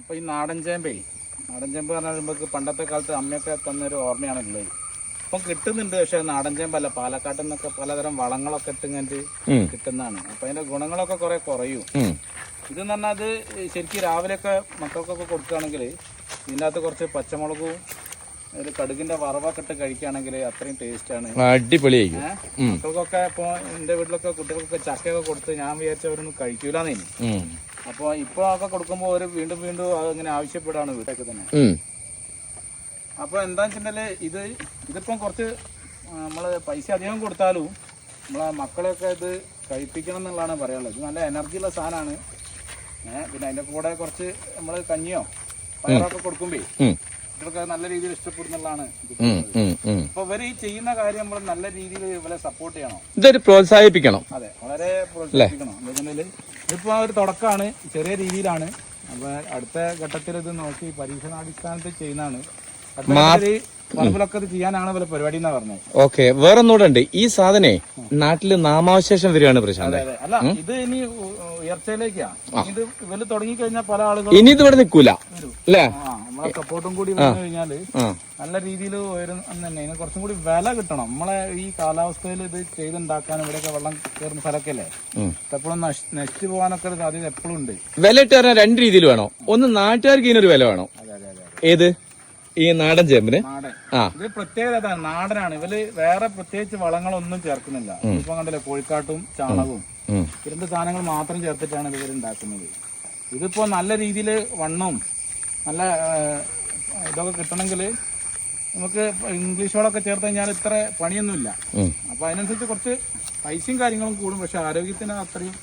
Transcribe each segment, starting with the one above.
അപ്പൊ ഈ നാടൻ ചേമ്പേ നാടൻ ചേമ്പ് പറഞ്ഞാൽ നമുക്ക് പണ്ടത്തെ കാലത്ത് അമ്മയൊക്കെ തന്നൊരു ഓർമ്മയാണ് ഉള്ളത്. ഇപ്പം കിട്ടുന്നുണ്ട് പക്ഷെ നാടൻ ചേമ്പല്ല. പാലക്കാട്ടിൽ നിന്നൊക്കെ പലതരം വളങ്ങളൊക്കെ ഇട്ടുകൊണ്ട്. കിട്ടുന്നതാണ്. അപ്പൊ അതിന്റെ ഗുണങ്ങളൊക്കെ കുറെ കുറയും. ഇത് ഇതെന്ന് പറഞ്ഞാൽ അത് ശരിക്കും രാവിലെയൊക്കെ മക്കൾക്കൊക്കെ കൊടുക്കുകയാണെങ്കിൽ ഇതിന്റെ അകത്ത് കുറച്ച് പച്ചമുളകും ഒരു കടുകിന്റെ വറവൊക്കെ ഇട്ട് കഴിക്കുകയാണെങ്കിൽ അത്രയും ടേസ്റ്റാണ് അടിപൊളിയായിരിക്കും. അടിപൊളി മക്കൾക്കൊക്കെ ഇപ്പോൾ എന്റെ വീട്ടിലൊക്കെ കുട്ടികൾക്കൊക്കെ ചക്കയൊക്കെ കൊടുത്ത് ഞാൻ വിചാരിച്ചവരൊന്നും കഴിക്കൂലെന്നു. അപ്പോൾ ഇപ്പോൾ ഒക്കെ കൊടുക്കുമ്പോൾ അവർ വീണ്ടും വീണ്ടും അങ്ങനെ ആവശ്യപ്പെടാണ് വീട്ടൊക്കെ തന്നെ. അപ്പൊ അപ്പോൾ എന്താ വെച്ചിട്ടുണ്ടെങ്കിൽ ഇത് ഇതിപ്പം കുറച്ച് നമ്മൾ പൈസ അധികം കൊടുത്താലും നമ്മളെ മക്കളെയൊക്കെ ഇത് കഴിപ്പിക്കണം എന്നുള്ളതാണ് പറയാനുള്ളത്. ഇത് നല്ല എനർജിയുള്ള സാധനമാണ്. ഏഹ് പിന്നെ അതിന്റെ കൂടെ കുറച്ച് നമ്മൾ കഞ്ഞിയോ പയറൊക്കെ കൊടുക്കുമ്പേ ഇവർക്ക് നല്ല രീതിയിൽ ഇഷ്ടപ്പെടുന്നുള്ളതാണ് അപ്പൊ ഇവർ ഈ ചെയ്യുന്ന കാര്യം നമ്മൾ നല്ല രീതിയിൽ ഇവരെ സപ്പോർട്ട് ചെയ്യണം. ഇതൊരു പ്രോത്സാഹിപ്പിക്കണം. അതെ വളരെ പ്രോത്സാഹിപ്പിക്കണം. എന്താണെന്നുണ്ടെങ്കിൽ ഇതിപ്പോൾ ഒരു തുടക്കമാണ് ചെറിയ രീതിയിലാണ്. അപ്പോൾ അടുത്ത ഘട്ടത്തിൽ ഇത് നോക്കി പരീക്ഷണാടിസ്ഥാനത്തിൽ ചെയ്യുന്നതാണ്. പറമ്പിലൊക്കെ ഇത് ചെയ്യാനാണ് ഇവരെ പരിപാടി എന്നാ പറഞ്ഞത് ഓക്കെ വേറെ ഒന്നുകൂടെ ഈ സാധനേ നാട്ടിൽ നാമാവശേഷം വരികയാണ് പ്രശാന്ത്. അല്ല ഇത് ഇനി ഉയർച്ചയിലേക്കാ. ഇത് ഇവർ തുടങ്ങി കഴിഞ്ഞാൽ പല ആളുകളും ഇനി ഇത് ഇവിടെ നിൽക്കൂല. അല്ലേ? നമ്മളെ സപ്പോർട്ടും കൂടി വന്നു കഴിഞ്ഞാൽ നല്ല രീതിയിൽ ഉയരുന്ന തന്നെ ഇതിന് കുറച്ചും കൂടി വില കിട്ടണം. നമ്മളെ ഈ കാലാവസ്ഥയിൽ ഇത് ചെയ്തുണ്ടാക്കാൻ ഇവിടെയൊക്കെ വെള്ളം കയറുന്ന സ്ഥലമൊക്കെ അല്ലേ. എപ്പോഴും നശിച്ചു പോകാനൊക്കെ ഒരു സാധ്യത എപ്പോഴും ഉണ്ട്. വില ഇട്ട് പറഞ്ഞാൽ രണ്ട് രീതിയിൽ വേണോ. ഒന്ന് നാട്ടുകാർക്ക് ഇതിനൊരു വില വേണോ. ഏത്? ഈ നാടൻ ചേമ്പിന്? ഇത് പ്രത്യേകത നാടനാണ്. ഇവർ വേറെ പ്രത്യേകിച്ച് വളങ്ങളൊന്നും ചേർക്കുന്നില്ല. ഇപ്പൊ കണ്ടല്ലേ കോഴിക്കാട്ടും ചാണകവും. രണ്ട് സാധനങ്ങൾ മാത്രം ചേർത്തിട്ടാണ് ഇവർ ഉണ്ടാക്കുന്നത്. ഇതിപ്പോ നല്ല രീതിയിൽ വണ്ണവും നല്ല ഇതൊക്കെ കിട്ടണമെങ്കിൽ നമുക്ക് ഇംഗ്ലീഷ് വളമൊക്കെ ചേർത്ത് കഴിഞ്ഞാൽ ഇത്ര പണിയൊന്നുമില്ല. അപ്പൊ അതിനനുസരിച്ച് കുറച്ച് പൈസയും കാര്യങ്ങളും കൂടും പക്ഷെ ആരോഗ്യത്തിന് അത്രയും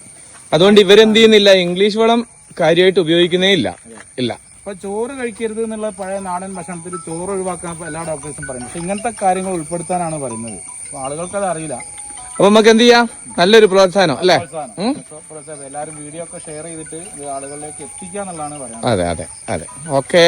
അതുകൊണ്ട് ഇവരെന്ത് ചെയ്യുന്നില്ല ഇംഗ്ലീഷ് വളം കാര്യമായിട്ട് ഉപയോഗിക്കുന്നേ ഇല്ല. ഇല്ല. അപ്പൊ ചോറ് കഴിക്കരുത് എന്നുള്ള പഴയ നാടൻ ഭക്ഷണത്തിൽ ചോറ് ഒഴിവാക്കാൻ എല്ലാ ഡോക്ടേഴ്സും പറയുന്നത് പക്ഷെ ഇങ്ങനത്തെ കാര്യങ്ങൾ ഉൾപ്പെടുത്താനാണ് പറയുന്നത്. അപ്പൊ ആളുകൾക്ക് അത് അറിയില്ല. അപ്പൊ നമുക്ക് എന്ത് ചെയ്യാം? നല്ലൊരു പ്രോത്സാഹനം അല്ലേ. എല്ലാവരും വീഡിയോ ഒക്കെ ഷെയർ ചെയ്തിട്ട് ആളുകളിലേക്ക് എത്തിക്കുക എന്നുള്ളതാണ് പറയുന്നത് അതെ അതെ അതെ. ഓക്കേ.